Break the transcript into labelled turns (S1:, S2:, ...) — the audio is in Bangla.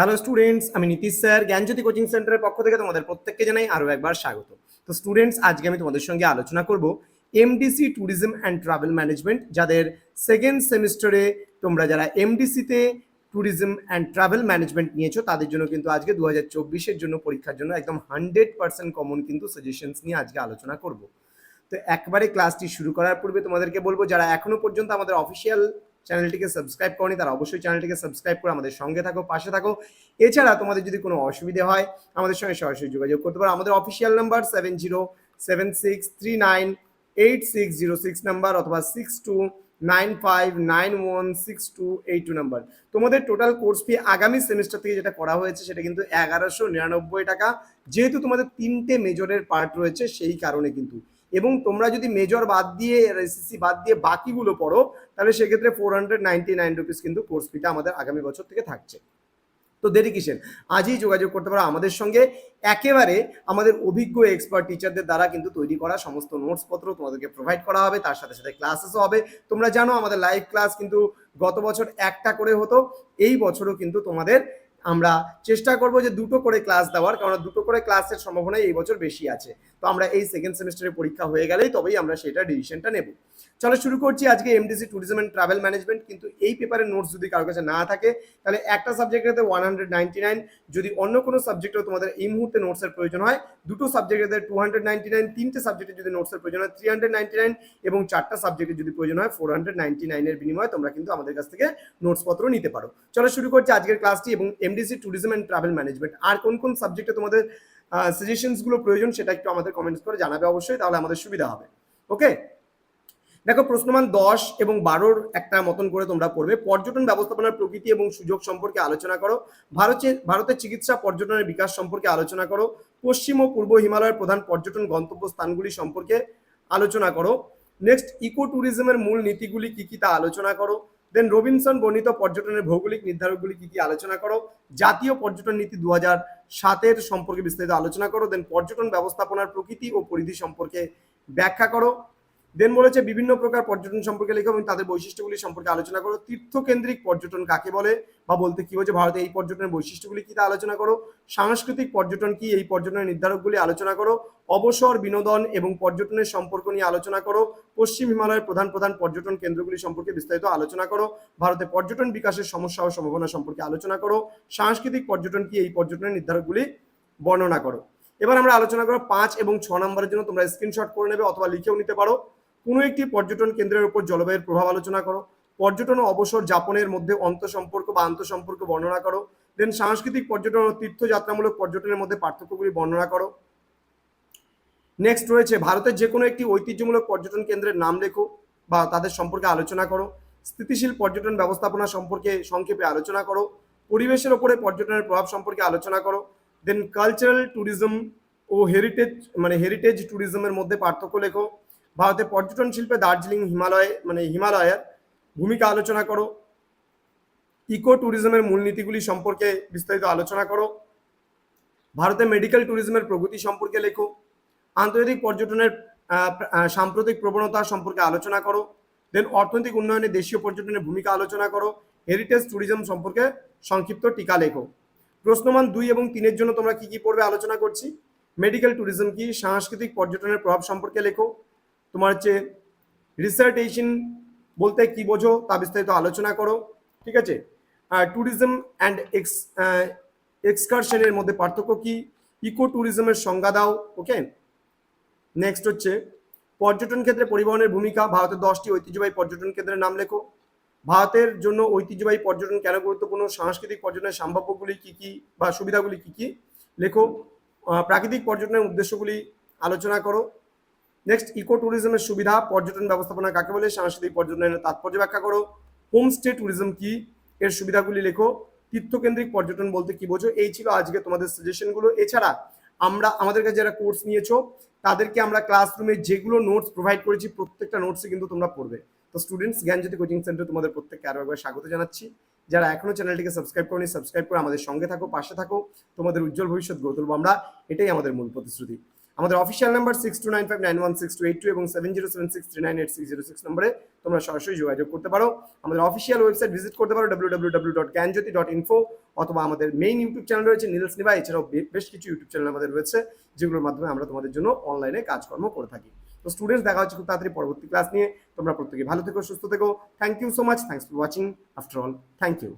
S1: হ্যালো স্টুডেন্টস আমি নীতিশ স্যার, জ্ঞানজ্যোতি কোচিং সেন্টারের পক্ষ থেকে তোমাদের প্রত্যেককে জানাই আরও একবার স্বাগত। তো স্টুডেন্টস আজকে আমি তোমাদের সঙ্গে আলোচনা করব MDC tourism and travel management যাদের সেকেন্ড সেমিস্টারে তোমরা যারা এমডিসিতে ট্যুরিজম অ্যান্ড ট্রাভেল ম্যানেজমেন্ট নিয়েছো, তাদের জন্য কিন্তু আজকে দু হাজার চব্বিশের জন্য পরীক্ষার জন্য একদম হান্ড্রেড পার্সেন্ট কমন কিন্তু সাজেশনস নিয়ে আজকে আলোচনা করব। তো একবারে ক্লাসটি শুরু করার পূর্বে তোমাদেরকে বলব, যারা এখনও পর্যন্ত আমাদের অফিসিয়াল চ্যানেলটিকে সাবস্ক্রাইব করনি, তারা অবশ্যই চ্যানেলটিকে সাবস্ক্রাইব করে আমাদের সঙ্গে থাকো, পাশে থাকো। এছাড়া তোমাদের যদি কোনো অসুবিধা হয়, আমাদের সঙ্গে সরাসরি যোগাযোগ করতে পারো। আমাদের official number seven zero seven six three nine eight six zero six number অথবা six two nine five nine one six two eight two number তোমাদের টোটাল কোর্স ফি আগামী সেমিস্টার থেকে যেটা করা হয়েছে, সেটা কিন্তু এগারোশো নিরানব্বই টাকা। যেহেতু তোমাদের তিনটে মেজরের পার্ট রয়েছে, সেই কারণে কিন্তু এবং তোমরা যদি মেজর বাদ দিয়ে এসএসসি বাদ দিয়ে বাকিগুলো পড়ো, তাহলে সেক্ষেত্রে four hundred ninety nine rupees কিন্তু কোর্স ফিটা আমাদের আগামী বছর থেকে থাকছে। তো দেরি কিসের? আজই যোগাযোগ করতে পারো আমাদের সঙ্গে। একেবারে আমাদের অভিজ্ঞ এক্সপার্ট টিচারদের দ্বারা কিন্তু তৈরি করা সমস্ত নোটস পত্র তোমাদেরকে প্রোভাইড করা হবে। তার সাথে সাথে ক্লাসেসও হবে। তোমরা জানো আমাদের লাইভ ক্লাস কিন্তু গত বছর একটা করে হতো। এই বছরও কিন্তু তোমাদের আমরা চেষ্টা করব যে দুটো করে ক্লাস দেওয়ার কারণ দুটো করে ক্লাসের সম্ভাবনা এই বছর বেশি আছে। তো আমরা এই সেকেন্ড সেমিস্টারের পরীক্ষা হয়ে গেলেই তবেই আমরা সেটা ডিসিশনটা নেব। চলো শুরু করছি আজকে MDC tourism and travel management কিন্তু এই পেপারের নোটস যদি কারোর কাছে না থাকে, তাহলে একটা সাবজেক্টেতে ওয়ান হান্ড্রেড নাইনটি নাইন যদি অন্য কোনো সাবজেক্টেও তোমাদের এই মুহূর্তে নোটসের প্রয়োজন হয়, দুটো সাবজেক্টেতে টু হান্ড্রেড নাইনটি নাইন তিনটে সাবজেক্টে যদি নোটসের প্রয়োজন হয় থ্রি হান্ড্রেড নাইনটি নাইন এবং চারটা সাবজেক্টে যদি প্রয়োজন হয় ফোর হান্ড্রেড নাইনটি নাইনের বিনিময়ে তোমরা কিন্তু আমাদের কাছ থেকে নোটসপত্র নিতে পারো। চলো শুরু করছি আজকের ক্লাসটি এবং MDC tourism and travel management আর কোন কোন সাবজেক্টে তোমাদের সাজেশনসগুলো প্রয়োজন সেটা একটু আমাদের কমেন্টস করে জানাবে অবশ্যই, তাহলে আমাদের সুবিধা হবে। ওকে দেখো, প্রশ্নমান দশ এবং বারোর একটা মতন করে তোমরা পড়বে। পর্যটন ব্যবস্থাপনার প্রকৃতি এবং সুযোগ সম্পর্কে আলোচনা করো। ভারতের ভারতের চিকিৎসা পর্যটনের বিকাশ সম্পর্কে আলোচনা করো। পশ্চিম ও পূর্ব হিমালয়ের প্রধান পর্যটন গন্তব্য স্থানগুলি সম্পর্কে আলোচনা করো। নেক্সট ইকো ট্যুরিজমের মূল নীতিগুলি কি কি তা আলোচনা করো। দেন রবিনসন বর্ণিত পর্যটনের ভৌগোলিক নির্ধারকগুলি কি কি আলোচনা করো? জাতীয় পর্যটন নীতি দু হাজার সাতের সম্পর্কে বিস্তারিত আলোচনা করো। দেন পর্যটন ব্যবস্থাপনার প্রকৃতি ও পরিধি সম্পর্কে ব্যাখ্যা করো। দেন বলেছে বিভিন্ন প্রকার পর্যটন সম্পর্কে লেখো এবং তাদের বৈশিষ্ট্যগুলি সম্পর্কে আলোচনা করো। তীর্থকেন্দ্রিক পর্যটন কাকে বলে বা বলতে কি বলছে ভারতে এই পর্যটনের বৈশিষ্ট্যগুলি কি তা আলোচনা করো। সাংস্কৃতিক পর্যটন কি? এই পর্যটনের নির্ধারকগুলি আলোচনা করো। অবসর, বিনোদন এবং পর্যটনের সম্পর্ক নিয়ে আলোচনা করো। পশ্চিম হিমালয়ের প্রধান প্রধান পর্যটন কেন্দ্রগুলি সম্পর্কে বিস্তারিত আলোচনা করো। ভারতে পর্যটন বিকাশের সমস্যা ও সম্ভাবনা সম্পর্কে আলোচনা করো। সাংস্কৃতিক পর্যটন কি? এই পর্যটনের নির্ধারকগুলি বর্ণনা করো। এবার আমরা আলোচনা করো পাঁচ এবং ছ নম্বরের জন্য। তোমরা স্ক্রিনশট করে নেবে অথবা লিখেও নিতে পারো। কোনো একটি পর্যটন কেন্দ্রের উপর জলবায়ুর প্রভাব আলোচনা করো। পর্যটন অবসর যাপনের মধ্যে অন্তঃসম্পর্ক বা আন্তঃসম্পর্ক বর্ণনা করো। দেন সাংস্কৃতিক পর্যটন ও তীর্থযাত্রামূলক পর্যটনের মধ্যে পার্থক্যগুলি বর্ণনা করো। নেক্সট রয়েছে, ভারতের যে কোনো একটি ঐতিহ্যমূলক পর্যটন কেন্দ্রের নাম লেখো বা তাদের সম্পর্কে আলোচনা করো। স্থিতিশীল পর্যটন ব্যবস্থাপনা সম্পর্কে সংক্ষেপে আলোচনা করো। পরিবেশের ওপরে পর্যটনের প্রভাব সম্পর্কে আলোচনা করো। দেন কালচারাল ট্যুরিজম ও হেরিটেজ মানে হেরিটেজ ট্যুরিজমের মধ্যে পার্থক্য লেখো। ভারতের পর্যটন শিল্পে দার্জিলিং, হিমালয় মানে হিমালয়ের ভূমিকা আলোচনা করো। ইকো ট্যুরিজমের মূলনীতিগুলি সম্পর্কে বিস্তারিত আলোচনা করো। ভারতে মেডিকেল ট্যুরিজমের প্রগতি সম্পর্কে লেখো। আন্তর্জাতিক পর্যটনের সাম্প্রতিক প্রবণতা সম্পর্কে আলোচনা করো। দেন অর্থনৈতিক উন্নয়নে দেশীয় পর্যটনের ভূমিকা আলোচনা করো। হেরিটেজ ট্যুরিজম সম্পর্কে সংক্ষিপ্ত টিকা লেখো। প্রশ্নমান দুই এবং তিনের জন্য তোমরা কি কি পড়বে আলোচনা করছি। মেডিকেল ট্যুরিজম কি সাংস্কৃতিক পর্যটনের প্রভাব সম্পর্কে লেখো। তোমার হচ্ছে রিসার্টেশন বলতে কি বোঝো তা বিস্তারিত আলোচনা করো, ঠিক আছে? ট্যুরিজম অ্যান্ড এক্স এক্সকারশনের মধ্যে পার্থক্য কি? ইকো ট্যুরিজমের সংজ্ঞা দাও ওকে নেক্সট হচ্ছে, পর্যটন ক্ষেত্রে পরিবহনের ভূমিকা, ভারতের দশটি ঐতিহ্যবাহী পর্যটন কেন্দ্রের নাম লেখো। ভারতের জন্য ঐতিহ্যবাহী পর্যটন কেন গুরুত্বপূর্ণ? সাংস্কৃতিক পর্যটনের সম্ভাব্যগুলি কি কি বা সুবিধাগুলি কি কি? লেখো প্রাকৃতিক পর্যটনের উদ্দেশ্যগুলি আলোচনা করো। নেক্সট ইকো ট্যুরিজমের সুবিধা, পর্যটন ব্যবস্থাপনা কাকে বলে, সাংস্কৃতিক পর্যটনের তাৎপর্য ব্যাখ্যা করো। হোমস্টে ট্যুরিজম কি? এর সুবিধাগুলি লেখো। তীর্থকেন্দ্রিক পর্যটন বলতে কি বোঝো? এই ছিল আজকে তোমাদের সাজেশনগুলো এছাড়া, আমরা, আমাদের কাছে যারা কোর্স নিয়েছো, তাদেরকে আমরা ক্লাসরুমে যেগুলো নোটস প্রোভাইড করেছি, প্রত্যেকটা নোটসে কিন্তু তোমরা পড়বে। তো স্টুডেন্টস জ্ঞানজ্যোতি কোচিং সেন্টার তোমাদের প্রত্যেককে আরও একবার স্বাগত জানাচ্ছি। যারা এখনও চ্যানেলটিকে সাবস্ক্রাইব করনি সাবস্ক্রাইব করে আমাদের সঙ্গে থাকো, পাশে থাকো। তোমাদের উজ্জ্বল ভবিষ্যৎ গড়ে তুলবো আমরা। এটাই আমাদের মূল প্রতিশ্রুতি। আমাদের official number six two nine five nine one six two eight two এবং seven zero seven six three nine eight six zero six নম্বরে তোমরা সরাসরি যোগাযোগ করতে পারো। আমাদের অফিসিয়াল ওয়েবসাইট ভিজিট করতে পারো W W W dot Gyanjyoti dot info অথবা আমাদের মেইন ইউটিউব চ্যানেল রয়েছে নীলস নিবা এছাড়াও বেশ কিছু ইউটিউব চ্যানেল আমাদের রয়েছে, যেগুলোর মাধ্যমে আমরা তোমাদের জন্য অনলাইনে কাজকর্ম করে থাকি। তো স্টুডেন্টস দেখা হচ্ছে খুব তাড়াতাড়ি পরবর্তী ক্লাস নিয়ে। তোমরা প্রত্যেকে ভালো থেকো, সুস্থ থেকো। Thank you so much thanks for watching after all thank you